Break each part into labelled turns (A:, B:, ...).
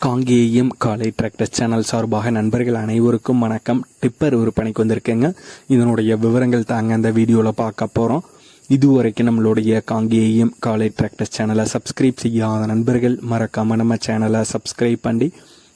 A: காங்கேயம் காலை tractor channel சார்பாக நண்பர்கள் அனைவருக்கும் வணக்கம். டிப்பர் விற்பனைக்கு வந்திருக்கேங்க. இதனுடைய விவரங்கள் தாங்க அந்த வீடியோவில் பார்க்க போகிறோம் இதுவரைக்கும் நம்மளுடைய காங்கேயம் காலை டிராக்டர் சேனலை சப்ஸ்கிரைப் செய்யாத நண்பர்கள் மறக்காமல் நம்ம சேனலை சப்ஸ்கிரைப் பண்ணி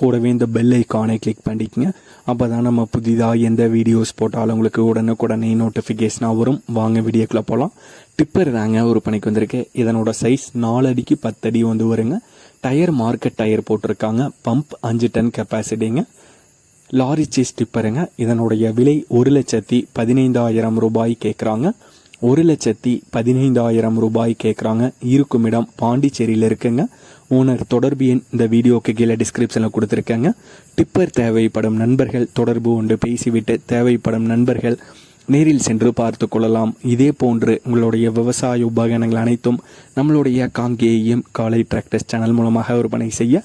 A: கூடவே இந்த பெல் ஐக்கானை கிளிக் பண்ணிக்கங்க. அப்போ தான் நம்ம புதிதாக எந்த வீடியோஸ் போட்டாலும் உங்களுக்கு உடனுக்குடனே நோட்டிஃபிகேஷனாக வரும். வாங்க வீடியோக்குள்ளே போகலாம் டிப்பர் தாங்க ஒரு பணிக்கு வந்திருக்கு. இதனோட சைஸ் நாலு அடிக்கு பத்து அடி வந்து வருங்க. டயர் மார்க்கெட் டயர் போட்டிருக்காங்க. பம்ப் அஞ்சு டன் கெப்பாசிட்டிங்க லாரி சீஸ் டிப்பருங்க இதனுடைய விலை ஒரு லட்சத்தி பதினைந்தாயிரம் ரூபாய் கேட்குறாங்க ஒரு லட்சத்தி பதினைந்தாயிரம் ரூபாய் கேட்குறாங்க இருக்கும் இடம் பாண்டிச்சேரியில் இருக்குங்க. ஓனர் தொடர்பு எண் இந்த வீடியோக்கு கீழே டிஸ்கிரிப்ஷனில் கொடுத்துருக்கேங்க. டிப்பர் தேவைப்படும் நண்பர்கள் தொடர்பு கொண்டு பேசிவிட்டு தேவைப்படும் நண்பர்கள் நேரில் சென்று பார்த்து கொள்ளலாம். இதே போன்று உங்களுடைய விவசாய உபகரணங்கள் அனைத்தும் நம்மளுடைய காங்கேயம் காலை டிராக்டர்ஸ் சேனல் மூலமாக விற்பனை செய்ய